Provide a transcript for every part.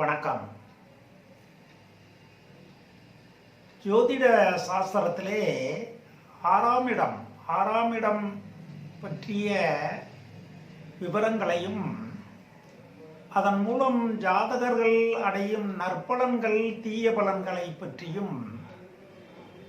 வணக்கம். ஜோதிட சாஸ்திரத்திலே ஆறாம் இடம் ஆறாம் இடம் பற்றிய விவரங்களையும் அதன் மூலம் ஜாதகர்கள் அடையும் நற்பலன்கள் தீய பலன்களை பற்றியும்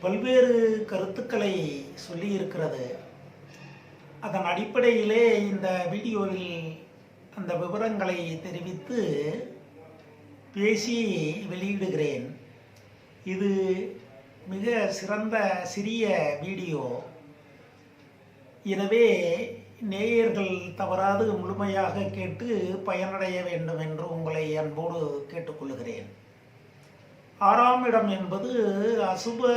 பல்வேறு கருத்துக்களை சொல்லியிருக்கிறது. அதன் அடிப்படையிலே இந்த வீடியோவில் அந்த விவரங்களை தெரிவித்து பேசி வெளியிடுகிறேன். இது மிக சிறந்த சிறிய வீடியோ. எனவே நேயர்கள் தவறாது முழுமையாக கேட்டு பயனடைய வேண்டும் என்று உங்களை அன்போடு கேட்டுக்கொள்கிறேன். ஆறாம் இடம் என்பது அசுப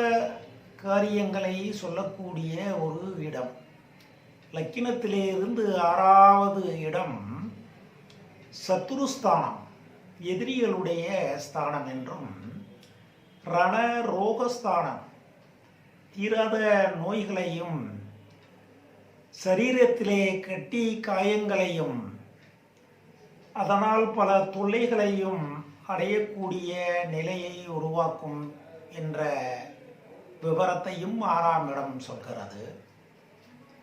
காரியங்களை சொல்லக்கூடிய ஒரு இடம். லக்கினத்திலே இருந்து ஆறாவது இடம் சத்துருஸ்தானம். எதிரிகளுடைய ஸ்தானம் என்றும் ரண ரோகஸ்தானம் தீராத நோய்களையும் சரீரத்திலே கட்டி காயங்களையும் அதனால் பல தொல்லைகளையும் அடையக்கூடிய நிலையை உருவாக்கும் என்ற விவரத்தையும் ஆறாம் இடம் சொல்கிறது.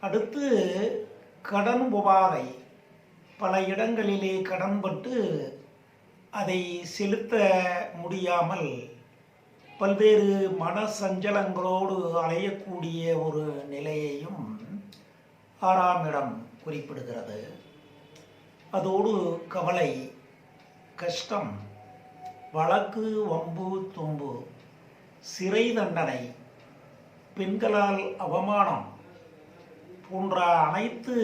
அடுத்து கடன் உபாதை. பல இடங்களிலே கடன்பட்டு அதை செலுத்த முடியாமல் பல்வேறு மன சஞ்சலங்களோடு அலையக்கூடிய ஒரு நிலையையும் ஆறாம் இடம் குறிப்பிடுகிறது. அதோடு கவலை கஷ்டம் வழக்கு வம்பு தும்பு சிறை தண்டனை பெண்களால் அவமானம் போன்ற அனைத்து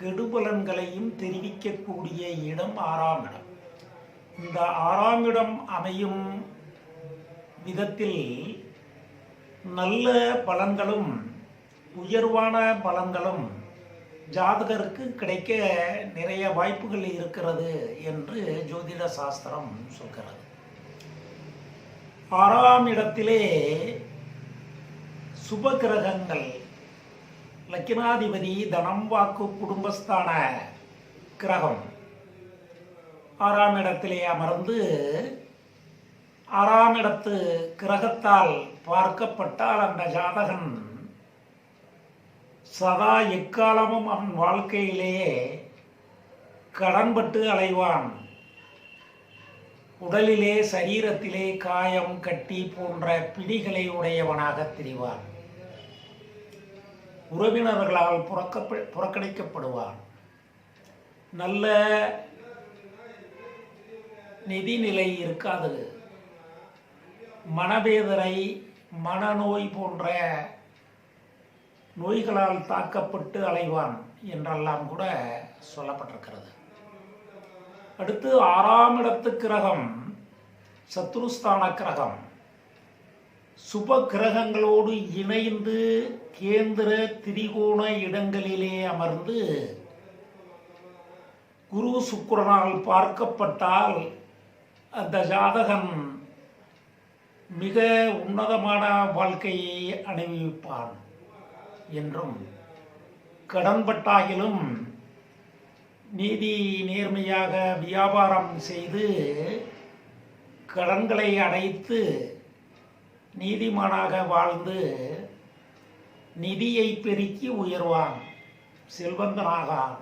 கெடுபலன்களையும் தெரிவிக்கக்கூடிய இடம் ஆறாம் இடம் இந்த ஆறாம் இடம் அமையும் விதத்தில் நல்ல பலன்களும் உயர்வான பலன்களும் ஜாதகருக்கு கிடைக்க நிறைய வாய்ப்புகள் இருக்கிறது என்று ஜோதிட சாஸ்திரம் சொல்கிறது. ஆறாம் இடத்திலே சுப கிரகங்கள் லக்கினாதிபதி தனம் வாக்கு குடும்பஸ்தான கிரகம். ஆறாம் இடத்திலே அமர்ந்து ஆறாம் இடத்து கிரகத்தால் பார்க்கப்பட்டால் அந்த ஜாதகன் சதா எக்காலமும் அவன் வாழ்க்கையிலேயே கடன்பட்டு அலைவான். உடலிலே சரீரத்திலே காயம் கட்டி போன்ற பிடிகளை உடையவனாக திரிவான். உறவினர்களால் புறக்க புறக்கணிக்கப்படுவான். நல்ல நிதிநிலை இருக்காது. மனவேதனை மனநோய் போன்ற நோய்களால் தாக்கப்பட்டு அலைவான் என்றெல்லாம் கூட சொல்லப்பட்டிருக்கிறது. அடுத்து ஆறாம் இடத்து கிரகம் சத்ருஸ்தான கிரகம். சுப கிரகங்களோடு இணைந்து கேந்திர திரிகோண இடங்களிலே அமர்ந்து குரு சுக்கரனால் பார்க்கப்பட்டால் அந்த ஜாதகன் மிக உன்னதமான வாழ்க்கையை அனுபவிப்பான் என்றும் கடன்பட்டாகிலும் நீதி நேர்மையாக வியாபாரம் செய்து கடன்களை அடைத்து நீதிமானாக வாழ்ந்து நிதியை பெருக்கி உயர்வான். செல்வந்தனாகான்.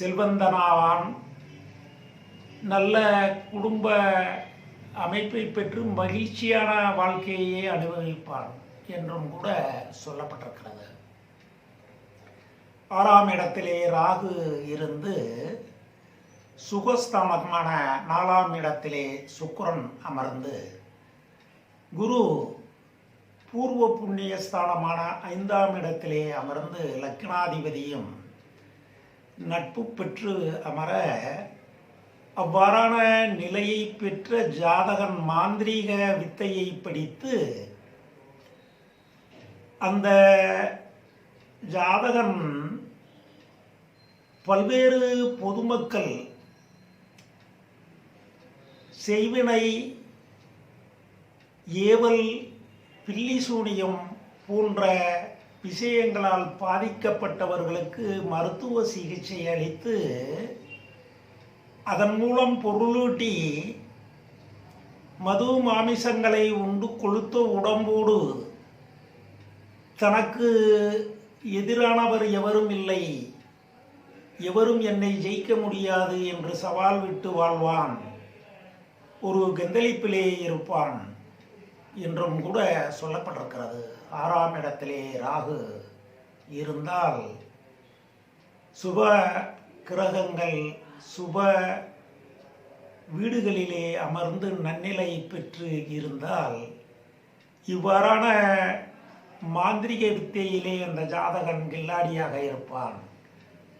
செல்வந்தனாவான். நல்ல குடும்ப அமைப்பை பெற்று மகிழ்ச்சியான வாழ்க்கையை அனுபவிப்பான் என்றும் கூட சொல்லப்பட்டிருக்கிறது. ஆறாம் இடத்திலே ராகு இருந்து சுகஸ்தானமான நாலாம் இடத்திலே சுக்கரன் அமர்ந்து குரு பூர்வ புண்ணிய ஸ்தானமான ஐந்தாம் இடத்திலே அமர்ந்து லக்னாதிபதியும் நட்பு பெற்று அமர அவ்வாறான நிலையை பெற்ற ஜாதகன் மாந்திரீக வித்தையை படித்து அந்த ஜாதகன் பல்வேறு பொதுமக்கள் செய்வினை ஏவல் பில்லிசூனியம் போன்ற விஷயங்களால் பாதிக்கப்பட்டவர்களுக்கு மருத்துவ சிகிச்சை அளித்து அதன் மூலம் பொருளூட்டி மது மாமிசங்களை உண்டு கொளுத்த உடம்போடு. தனக்கு எதிரானவர் எவரும் இல்லை. எவரும் என்னை ஜெயிக்க முடியாது என்று சவால் விட்டு வாழ்வான். ஒரு கந்தளிப்பிலே இருப்பான் என்றும் கூட சொல்லப்பட்டிருக்கிறது. ஆறாம் இடத்திலே ராகு இருந்தால் சுப கிரகங்கள் சுப வீடுகளிலே அமர்ந்து நன்னிலை பெற்று இருந்தால் இவ்வாறான மாந்திரிக வித்தையிலே அந்த ஜாதகன் கில்லாடியாக இருப்பான்.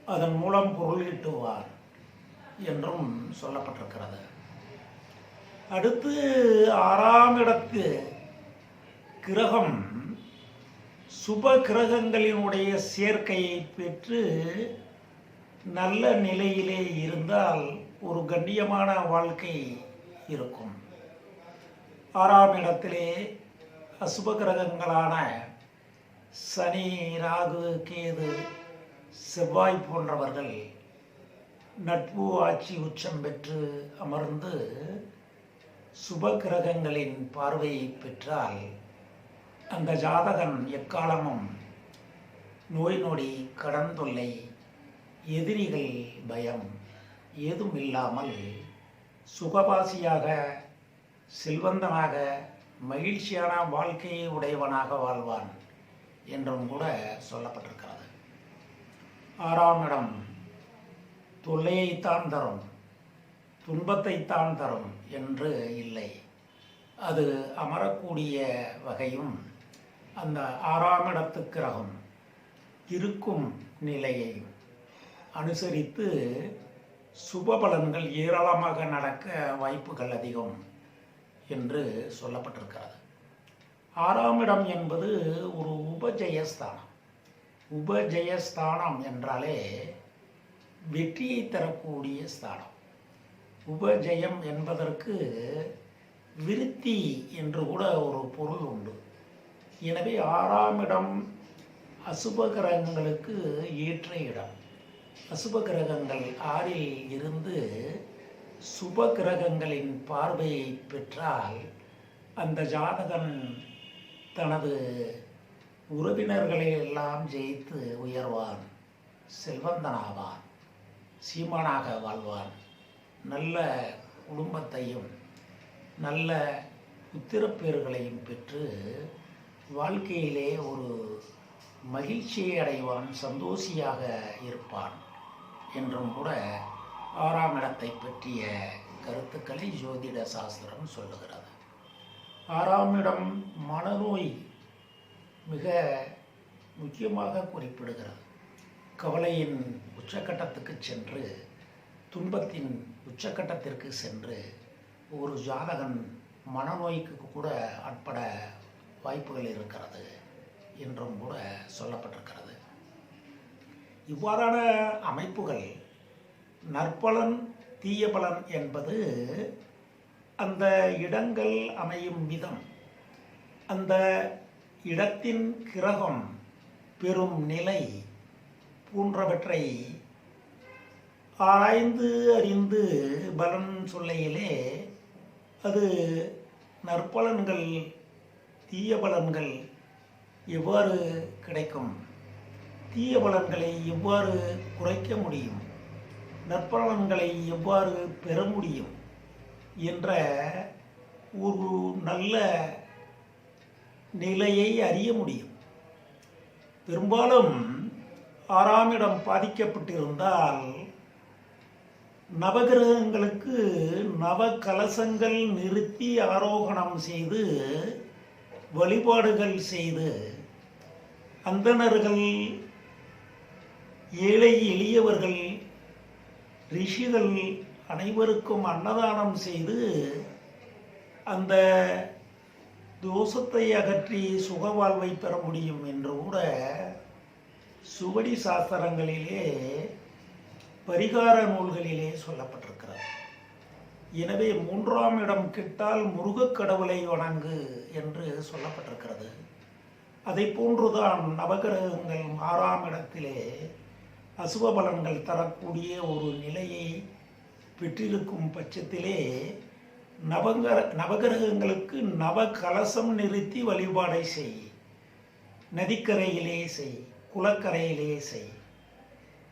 அதன் மூலம் பொருள் ஈட்டுவார் என்றும் சொல்லப்பட்டிருக்கிறது. அடுத்து ஆறாம் இடத்து கிரகம். சுப கிரகங்களினுடைய சேர்க்கையை பெற்று நல்ல நிலையிலே இருந்தால் ஒரு கண்ணியமான வாழ்க்கை இருக்கும். ஆறாம் இடத்திலே அசுப கிரகங்களான சனி ராகு கேது செவ்வாய் போன்றவர்கள் நட்பு ஆட்சி உச்சம் பெற்று அமர்ந்து சுப கிரகங்களின் பார்வையை பெற்றால் அந்த ஜாதகன் எக்காலமும் நோய் நொடி கடன் தொல்லை எதிரிகள் பயம். ஏதும் இல்லாமல் சுகவாசியாக செல்வந்தனாக மகிழ்ச்சியான வாழ்க்கையை உடையவனாக வாழ்வான் என்றும் கூட சொல்லப்பட்டிருக்கிறது. ஆறாம் இடம் தொல்லையைத்தான் தரும் துன்பத்தைத்தான் தரும் என்று இல்லை. அது அமரக்கூடிய வகையும் அந்த ஆறாம் இடத்து கிரகம் இருக்கும் நிலையை அனுசரித்து சுப பலன்கள் ஏராளமாக நடக்க வாய்ப்புகள் அதிகம் என்று சொல்லப்பட்டிருக்கிறது. ஆறாம் இடம் என்பது ஒரு உபஜயஸ்தானம். உபஜயஸ்தானம் என்றாலே வெற்றியை தரக்கூடிய ஸ்தானம். உபஜயம் என்பதற்கு விருத்தி என்று கூட ஒரு பொருள் உண்டு. எனவே ஆறாம் இடம் அசுப கிரகங்களுக்கு ஏற்ற இடம். அசுப கிரகங்கள் ஆறில் இருந்து சுப கிரகங்களின் பார்வையை பெற்றால் அந்த ஜாதகன் தனது உறவினர்களை எல்லாம் ஜெயித்து உயர்வான் செல்வந்தனாவான் சீமானாக வாழ்வான் நல்ல குடும்பத்தையும் நல்ல உத்திரப்பேறுகளையும் பெற்று வாழ்க்கையிலே ஒரு மகிழ்ச்சியை அடைவான் சந்தோஷியாக இருப்பான். என்றும் கூட ஆறாம் இடத்தை பற்றிய கருத்துக்களை ஜோதிட சாஸ்திரம் சொல்லுகிறது. ஆறாம் இடம் மனநோய் மிக முக்கியமாக குறிப்பிடுகிறது. கவலையின் உச்சக்கட்டத்துக்கு சென்று துன்பத்தின் உச்சக்கட்டத்திற்கு சென்று ஒரு ஜாதகன் மனநோய்க்கு கூட அட்பட வாய்ப்புகள் இருக்கிறது என்றும் கூட சொல்லப்பட்டிருக்கிறது. இவ்வாறான அமைப்புகள் நற்பலன் தீய பலன் என்பது அந்த இடங்கள் அமையும் விதம். அந்த இடத்தின் கிரகம் பெறும் நிலை போன்றவற்றை ஆராய்ந்து அறிந்து பலன் சொல்லையிலே அது நற்பலன்கள் தீய பலன்கள் எவ்வாறு கிடைக்கும்? தீய பலன்களை எவ்வாறு குறைக்க முடியும்? நற்பலன்களை எவ்வாறு பெற முடியும்? என்ற ஒரு நல்ல நிலையை அறிய முடியும். பெரும்பாலும் ஆறாம் இடம் பாதிக்கப்பட்டிருந்தால் நவகிரகங்களுக்கு நவ கலசங்கள் நிறுத்தி ஆரோகணம் செய்து வழிபாடுகள் செய்து அந்தணர்கள் ஏழை எளியவர்கள் ரிஷிகள் அனைவருக்கும் அன்னதானம் செய்து அந்த தோஷத்தை அகற்றி சுகவாழ்வை பெற முடியும் என்று கூட சுவடி சாஸ்திரங்களிலே பரிகார நூல்களிலே சொல்லப்பட்டிருக்கிறது. எனவே மூன்றாம் இடம் கிட்டால் முருகக் கடவுளை வணங்கு என்று சொல்லப்பட்டிருக்கிறது. அதை போன்றுதான் நவகிரகங்கள் ஆறாம் இடத்திலே அசுப பலன்கள் தரக்கூடிய ஒரு நிலையை பெற்றிருக்கும் பட்சத்திலே நவகர நவகிரகங்களுக்கு நவகலசம் நிறுத்தி வழிபாடை செய். நதிக்கரையிலே செய் குளக்கரையிலே செய்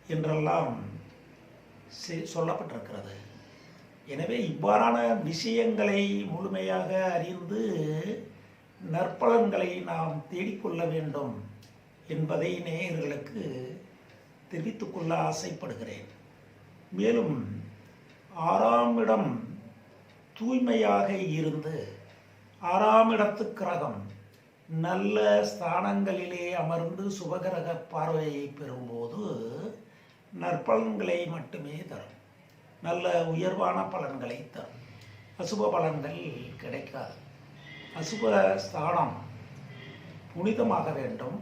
என்றெல்லாம் செ- சொல்லப்பட்டிருக்கிறது. எனவே இவ்வாறான விஷயங்களை முழுமையாக அறிந்து நற்பலன்களை நாம் தேடிக்கொள்ள வேண்டும் என்பதை நேயர்களுக்கு தெரிவித்துக் கொள்ள ஆசைப்படுகிறேன். மேலும் ஆறாம் இடம் தூய்மையாக இருந்து ஆறாம் இடத்து கிரகம் நல்ல ஸ்தானங்களிலே அமர்ந்து சுபகிரக பார்வையை பெறும்போது நற்பலன்களை மட்டுமே தரும். நல்ல உயர்வான பலன்களை தரும். அசுப பலன்கள் கிடைக்காது. அசுப ஸ்தானம் புனிதமாக வேண்டும்.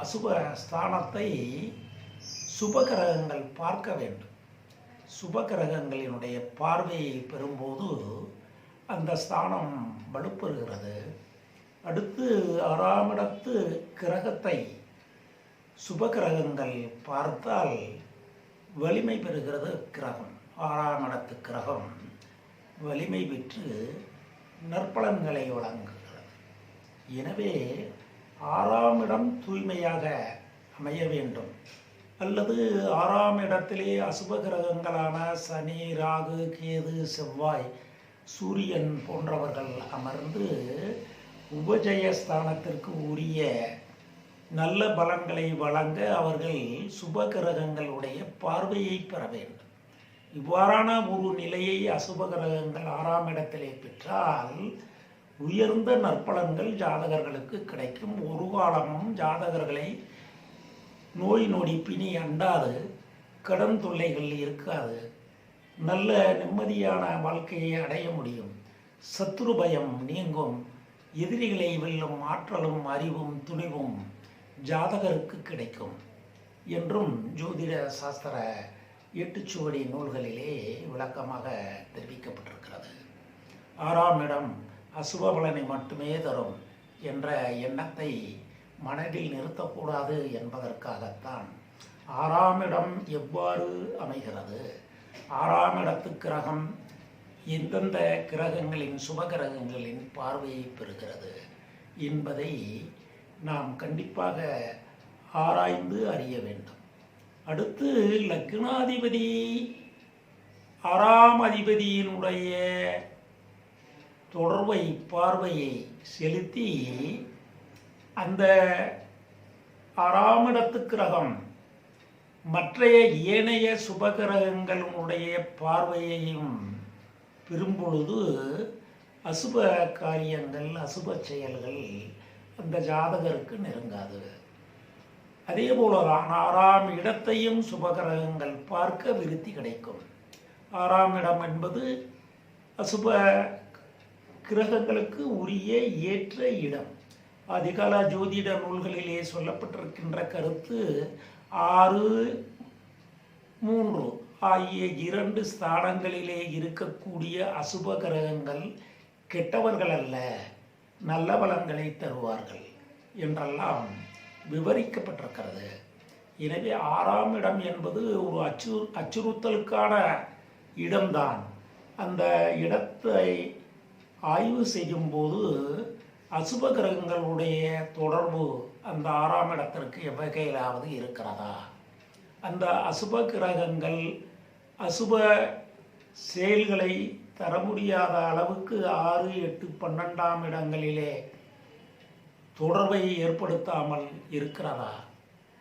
அசுப ஸ்தானத்தை சுபகிரகங்கள் பார்க்க வேண்டும். சுபகிரகங்களினுடைய பார்வையை பெறும்போது அந்த ஸ்தானம் வலுப்பெறுகிறது. அடுத்து ஆறாம் இடத்து கிரகத்தை சுபகிரகங்கள் பார்த்தால் வலிமை பெறுகிறது கிரகம். ஆறாம் இடத்து கிரகம் வலிமை பெற்று நற்பலன்களை வழங்குகிறது. எனவே ஆறாம் இடம் தூய்மையாக அமைய வேண்டும். அல்லது ஆறாம் இடத்திலே அசுப கிரகங்களான சனி ராகு கேது செவ்வாய் சூரியன் போன்றவர்கள் அமர்ந்து உபஜயஸ்தானத்திற்கு உரிய நல்ல பலன்களை வழங்க அவர்கள் சுப கிரகங்களுடைய பார்வையை பெற வேண்டும். இவ்வாறான ஒரு நிலையை அசுப கிரகங்கள் ஆறாம் இடத்திலே பெற்றால் உயர்ந்த நற்பலன்கள் ஜாதகர்களுக்கு கிடைக்கும். ஒரு காலமும் ஜாதகர்களை நோய் நொடி பிணி அண்டாது கடன் தொல்லைகள் இருக்காது. நல்ல நிம்மதியான வாழ்க்கையை அடைய முடியும். சத்ரு பயம் நீங்கும். எதிரிகளை வெல்லும் ஆற்றலும் அறிவும் துணிவும் ஜாதகருக்கு கிடைக்கும். என்றும் ஜோதிட சாஸ்திர எட்டுச்சுவடி நூல்களிலே விளக்கமாக தெரிவிக்கப்பட்டிருக்கிறது. ஆறாம் இடம் அசுப பலனை மட்டுமே தரும் என்ற எண்ணத்தை மனதில் நிறுத்தக்கூடாது என்பதற்காகத்தான் ஆறாம் இடம் எவ்வாறு அமைகிறது? ஆறாம் இடத்து கிரகம் எந்தெந்த கிரகங்களின் சுப கிரகங்களின் பார்வையை பெறுகிறது என்பதை நாம் கண்டிப்பாக ஆராய்ந்து அறிய வேண்டும். அடுத்து லக்னாதிபதி ஆறாம் அதிபதியினுடைய தொடர்பை பார்வையை செலுத்தி அந்த ஆறாமிடத்து கிரகம் மற்றைய ஏனைய சுபகிரகங்களுடைய பார்வையையும் பெறும்பொழுது அசுப காரியங்கள் அசுப செயல்கள் அந்த ஜாதகருக்கு நெருங்காது. அதே போலதான் ஆறாம் இடத்தையும் சுபகிரகங்கள் பார்க்க விருத்தி கிடைக்கும். ஆறாம் இடம் என்பது அசுப கிரகங்களுக்கு உரிய ஏற்ற இடம். அதிகால ஜோதிட நூல்களிலே சொல்லப்பட்டிருக்கின்ற கருத்து ஆறு மூன்று ஆகிய இரண்டு ஸ்தானங்களிலே இருக்கக்கூடிய அசுப கிரகங்கள் கெட்டவர்கள் அல்ல நல்ல பலன்களை தருவார்கள் என்றெல்லாம் விவரிக்கப்பட்டிருக்கிறது. எனவே ஆறாம் இடம் என்பது ஒரு அச்சு அச்சுறுத்தலுக்கான இடம்தான். அந்த இடத்தை ஆய்வு செய்யும்போது அசுப கிரகங்களுடைய தொடர்பு அந்த ஆறாம் இடத்திற்கு எவ்வகையிலாவது இருக்கிறதா? அந்த அசுப கிரகங்கள் அசுப செயல்களை தர முடியாத அளவுக்கு ஆறு எட்டு பன்னெண்டாம் இடங்களிலே தொடர்பை ஏற்படுத்தாமல் இருக்கிறதா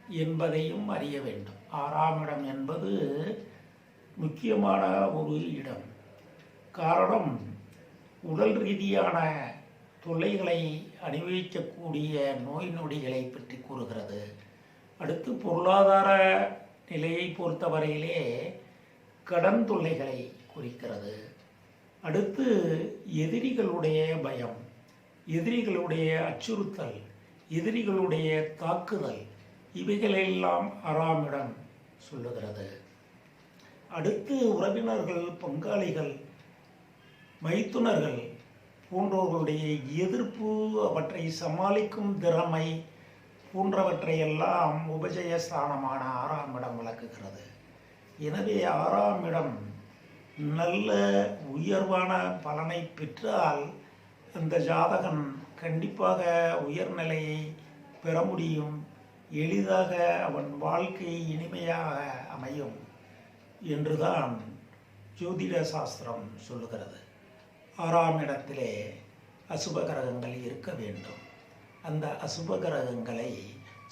என்பதையும் அறிய வேண்டும். ஆறாம் இடம் என்பது முக்கியமான ஒரு இடம். காரணம் உடல் ரீதியான தொல்லைகளை அனுபவிக்கக்கூடிய நோய் நொடிகளை பற்றி கூறுகிறது. அடுத்து பொருளாதார நிலையை பொறுத்தவரையிலே கடன் தொல்லைகளை குறிக்கிறது. அடுத்து எதிரிகளுடைய பயம் எதிரிகளுடைய அச்சுறுத்தல் எதிரிகளுடைய தாக்குதல் இவைகளெல்லாம் அறாமிடம் சொல்லுகிறது. அடுத்து உறவினர்கள் பங்காளிகள் மைத்துனர்கள் போன்றவர்களுடைய எதிர்ப்பு அவற்றை சமாளிக்கும் திறமை போன்றவற்றையெல்லாம் உபஜய ஸ்தானமான ஆறாம் இடம் விளக்குகிறது. எனவே ஆறாம் இடம் நல்ல உயர்வான பலனை பெற்றால் அந்த ஜாதகன் கண்டிப்பாக உயர்நிலையை பெற முடியும். எளிதாக அவன் வாழ்க்கை இனிமையாக அமையும் என்றுதான் ஜோதிட சாஸ்திரம் சொல்லுகிறது. ஆறாம் இடத்திலே அசுப கிரகங்கள் இருக்க வேண்டும். அந்த அசுப கிரகங்களை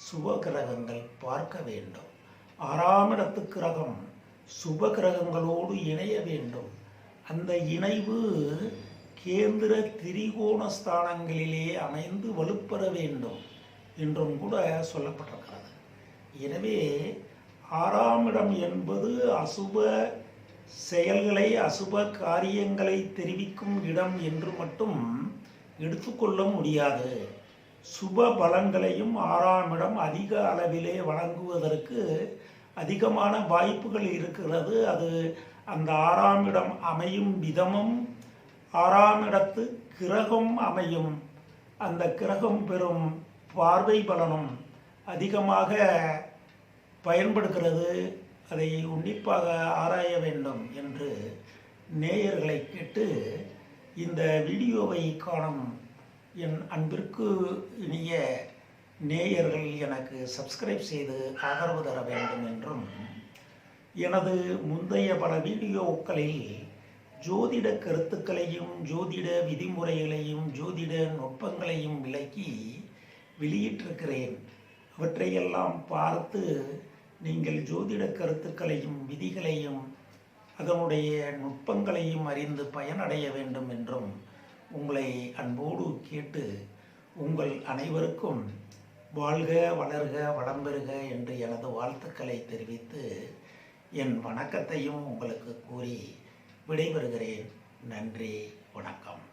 சுப கிரகங்கள் பார்க்க வேண்டும். ஆறாம் இடத்து கிரகம் சுப கிரகங்களோடு இணைய வேண்டும். அந்த இணைவு கேந்திர திரிகோண ஸ்தானங்களிலே அமைந்து வலுப்பெற வேண்டும் என்றும் கூட சொல்லப்பட்டிருக்கிறது. எனவே ஆறாம் இடம் என்பது அசுப செயல்களை அசுப காரியங்களை தெரிவிக்கும் இடம் என்று மட்டும் எடுத்துக்கொள்ள முடியாது. சுப பலன்களையும் ஆறாம் இடம் அதிக அளவிலே வழங்குவதற்கு அதிகமான வாய்ப்புகள் இருக்கிறது. அது அந்த ஆறாம் இடம் அமையும் விதமும் ஆறாம் இடத்து கிரகம் அமையும். அந்த கிரகம் பெறும் பார்வை பலனும் அதிகமாக பயன்படுகிறது. அதை உன்னிப்பாக ஆராய வேண்டும் என்று நேயர்களை கேட்டு இந்த வீடியோவை காணும் என் அன்பிற்கு இனிய நேயர்கள் எனக்கு சப்ஸ்கிரைப் செய்து ஆதரவு தர வேண்டும் என்றும் எனது முந்தைய பல வீடியோக்களில் ஜோதிட கருத்துக்களையும் ஜோதிட விதிமுறைகளையும் ஜோதிட நுட்பங்களையும் விளக்கி வெளியிட்டிருக்கிறேன். அவற்றையெல்லாம் பார்த்து நீங்கள் ஜோதிட கருத்துக்களையும் விதிகளையும் அதனுடைய நுட்பங்களையும் அறிந்து பயனடைய வேண்டும் என்றும் உங்களை அன்போடு கேட்டு உங்கள் அனைவருக்கும் வாழ்க வளர்க வளம் பெறுக என்று எனது வாழ்த்துக்களை தெரிவித்து என் வணக்கத்தையும் உங்களுக்கு கூறி விடைபெறுகிறேன். நன்றி வணக்கம்.